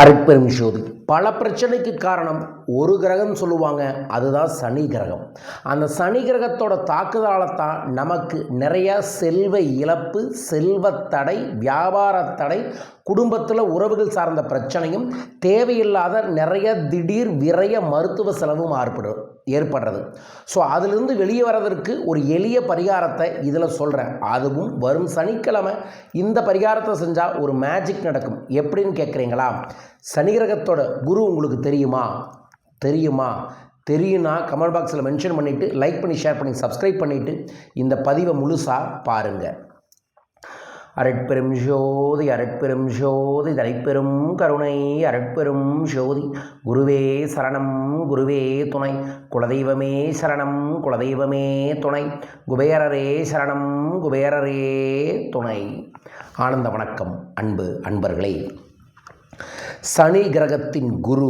அருட்பெரும் ஜோதி பல பிரச்சனைக்கு காரணம் ஒரு கிரகம் சொல்லுவாங்க அதுதான் சனி கிரகம். அந்த சனி கிரகத்தோட தாக்குதலால் தான் நமக்கு நிறைய செல்வ இழப்பு செல்வத்தடை வியாபார தடை குடும்பத்தில் உறவுகள் சார்ந்த பிரச்சனையும் தேவையில்லாத நிறைய திடீர் விரைய மருத்துவ செலவும் ஏற்படும் ஏற்படுறது. ஸோ அதிலிருந்து வெளியே வர்றதற்கு ஒரு எளிய பரிகாரத்தை இதில் சொல்கிறேன் அதுவும் வரும் சனிக்கிழமை. இந்த பரிகாரத்தை செஞ்சால் ஒரு மேஜிக் நடக்கும். எப்படின்னு கேட்குறீங்களா சனி கிரகத்தோட குரு உங்களுக்கு தெரியுமா? தெரியுமா? தெரியும்னா கமெண்ட் பாக்ஸில் மென்ஷன் பண்ணிவிட்டு லைக் பண்ணி ஷேர் பண்ணி சப்ஸ்கிரைப் பண்ணிவிட்டு இந்த பதிவை முழுசாக பாருங்கள் அரட்பெரும் ஜோதி அரட்பெரும் ஜோதி தலைப்பெரும் கருணை அரட்பெரும் ஜோதி. குருவே சரணம் குருவே துணை. குலதெய்வமே சரணம் குலதெய்வமே துணை. குபேரரே சரணம் குபேரரே துணை. ஆனந்த வணக்கம் அன்பு அன்பர்களே. சனி கிரகத்தின் குரு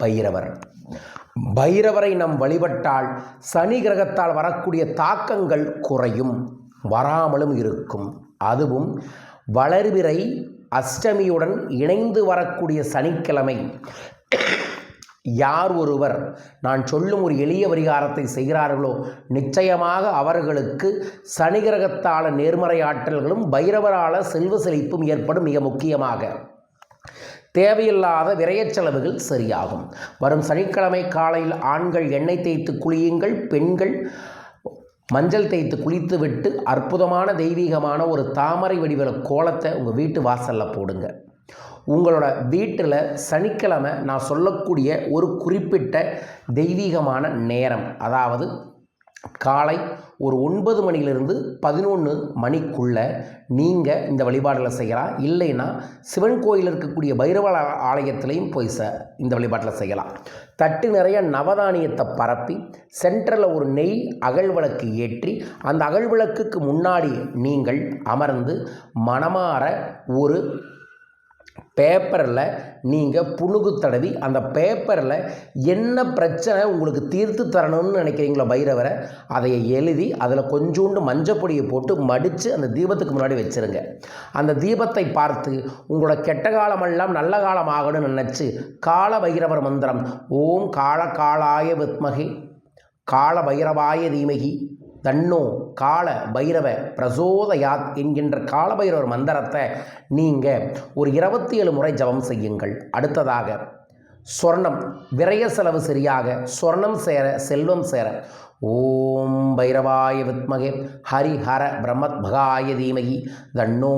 பைரவர். பைரவரை நம் வழிபட்டால் சனி கிரகத்தால் வரக்கூடிய தாக்கங்கள் குறையும் வராமலும் இருக்கும். அதுவும் வளர்விரை அஷ்டமியுடன் இணைந்து வரக்கூடிய சனிக்கிழமை. யார் ஒருவர் நான் சொல்லும் ஒரு எளிய பரிகாரத்தை செய்கிறார்களோ நிச்சயமாக அவர்களுக்கு சனி கிரகத்தால நேர்மறை ஆற்றல்களும் பைரவரால செல்வ செழிப்பும் ஏற்படும் மிக முக்கியமாக. தேவையில்லாத விரயச் செலவுகள் சரியாகும். வரும் சனிக்கிழமை காலையில் ஆண்கள் எண்ணெய் தேய்த்து குளியுங்கள் பெண்கள் மஞ்சள் தேய்த்து குளித்து விட்டு அற்புதமான தெய்வீகமான ஒரு தாமரை வடிவ கோலத்தை உங்கள் வீட்டு வாசலில் போடுங்க. உங்களோட வீட்டில் சனிக்கிழமை நான் சொல்லக்கூடிய ஒரு குறிப்பிட்ட தெய்வீகமான நேரம் அதாவது காலை ஒரு ஒன்பது மணிலிருந்து பதினொன்று மணிக்குள்ளே நீங்கள் இந்த வழிபாடுகளை செய்யலாம். இல்லைன்னா சிவன் கோயில் இருக்கக்கூடிய பைரவ ஆலயத்திலையும் போய் ச இந்த வழிபாட்டில் செய்யலாம். தட்டு நிறைய நவதானியத்தை பரப்பி சென்டரில் ஒரு நெய் அகழ்விளக்கு ஏற்றி அந்த அகழ்விளக்குக்கு முன்னாடி நீங்கள் அமர்ந்து மனமாற ஒரு பேப்பரில் நீங்கள் புணுகு தடவி அந்த பேப்பரில் என்ன பிரச்சனை உங்களுக்கு தீர்த்து தரணும்னு நினைக்கிறீங்களோ பைரவரை அதை எழுதி அதில் கொஞ்சோண்டு மஞ்சப்பொடியை போட்டு மடித்து அந்த தீபத்துக்கு முன்னாடி வச்சுருங்க. அந்த தீபத்தை பார்த்து உங்களோட கெட்ட காலமெல்லாம் நல்ல காலம் ஆகணும்னு நினச்சி கால பைரவர் மந்திரம் ஓம் கால காலாய வித்மகே கால பைரவாய தீமகி தன்னோ கால பைரவ பிரசோதயாத் என்கின்ற கால பைரவர் மந்திரத்தை நீங்கள் ஒரு இருபத்தி ஏழு முறை ஜபம் செய்யுங்கள். அடுத்ததாக சொர்ணம் விரய செலவு சரியாக சொர்ணம் சேர செல்வம் சேர. ஓம் பைரவாய வித்மகே ஹரிஹர பிரம்மத்பகாய தீமகி தன்னோ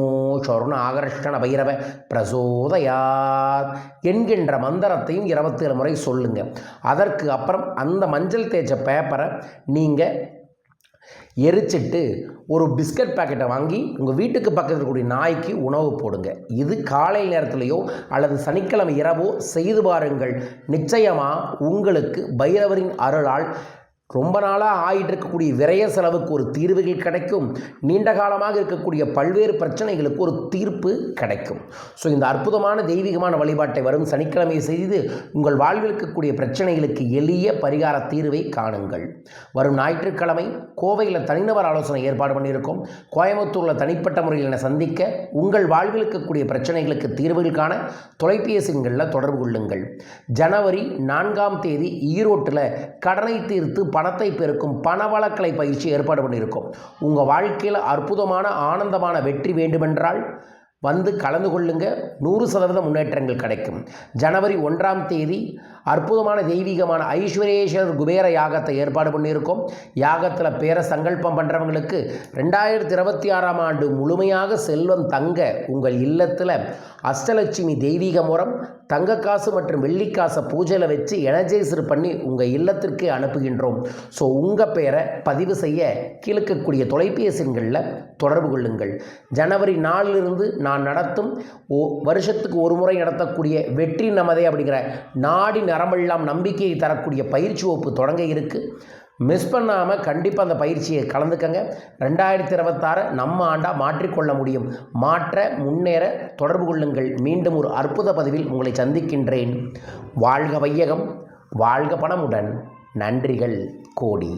சொர்ண ஆகர்ஷண பைரவ பிரசோதயாத் என்கின்ற மந்திரத்தையும் இருபத்தேழு முறை சொல்லுங்கள் அதற்கு அப்புறம் அந்த மஞ்சள் தேய்ச்ச பேப்பரை நீங்கள் எரிச்சிட்டு ஒரு பிஸ்கட் பாக்கெட்டை வாங்கி உங்கள் வீட்டுக்கு பக்கத்தில் இருக்கக்கூடிய நாய்க்கு உணவு போடுங்க. இது காலை நேரத்திலேயோ அல்லது சனிக்கிழமை இரவோ செய்து பாருங்கள். நிச்சயமாக உங்களுக்கு பைரவரின் அருளால் ரொம்ப நாளாக ஆகிட்டு இருக்கக்கூடிய விரய செலவுக்கு ஒரு தீர்வுகள் கிடைக்கும். நீண்ட காலமாக இருக்கக்கூடிய பல்வேறு பிரச்சனைகளுக்கு ஒரு தீர்ப்பு கிடைக்கும். ஸோ இந்த அற்புதமான தெய்வீகமான வழிபாட்டை வரும் சனிக்கிழமை செய்து உங்கள் வாழ்வில் இருக்கக்கூடிய பிரச்சனைகளுக்கு எளிய பரிகார தீர்வை காணுங்கள். வரும் ஞாயிற்றுக்கிழமை கோவையில் தனிநபர் ஆலோசனை ஏற்பாடு பண்ணியிருக்கோம். கோயம்புத்தூரில் தனிப்பட்ட முறையில் என்னை சந்திக்க உங்கள் வாழ்வில் இருக்கக்கூடிய பிரச்சனைகளுக்கு தீர்வுகள் காண தொலைபேசிகளில் தொடர்பு கொள்ளுங்கள். ஜனவரி நான்காம் தேதி ஈரோட்டில் கடனை தீர்த்து பணத்தை பெருக்கும் பணவளக்கலை பயிற்சி ஏற்பாடு பண்ணியிருக்கோம். உங்கள் வாழ்க்கையில் அற்புதமான ஆனந்தமான வெற்றி வேண்டுமென்றால் வந்து கலந்து கொள்ளுங்க. நூறு சதவீத முன்னேற்றங்கள் கிடைக்கும். ஜனவரி ஒன்றாம் தேதி அற்புதமான தெய்வீகமான ஐஸ்வரேஸ்வரர் குபேர யாகத்தை ஏற்பாடு பண்ணியிருக்கோம். யாகத்தில் பேர சங்கல்பம் பண்ணுறவங்களுக்கு ரெண்டாயிரத்தி இருபத்தி ஆறாம் ஆண்டு முழுமையாக செல்வம் தங்க உங்கள் இல்லத்தில் அஷ்டலட்சுமி தெய்வீக முறம் தங்கக்காசு மற்றும் வெள்ளிக்காசை பூஜையில் வச்சு எனர்ஜைசர் பண்ணி உங்கள் இல்லத்திற்கு அனுப்புகின்றோம். ஸோ உங்கள் பேரை பதிவு செய்ய கீழக்கக்கூடிய தொலைபேசிகளில் தொடர்பு கொள்ளுங்கள். ஜனவரி நாலிலிருந்து நான் நடத்தும் ஓ வருஷத்துக்கு ஒரு முறை நடத்தக்கூடிய வெற்றி நமதே அப்படிங்கிற நாடி நரம்பெல்லாம் நம்பிக்கையை தரக்கூடிய பயிற்சி வகுப்பு தொடங்க இருக்குது மிஸ் பண்ணாமல் கண்டிப்பாக அந்த பயிற்சியை கலந்துக்கங்க. ரெண்டாயிரத்தி இருபத்தாறு நம்ம ஆண்டாக மாற்றிக்கொள்ள முடியும். மாற்ற முன்னேற தொடர்பு கொள்ளுங்கள். மீண்டும் ஒரு அற்புத பதிவில் உங்களை சந்திக்கின்றேன். வாழ்க வையகம் வாழ்க பணமுடன். நன்றிகள் கோடி.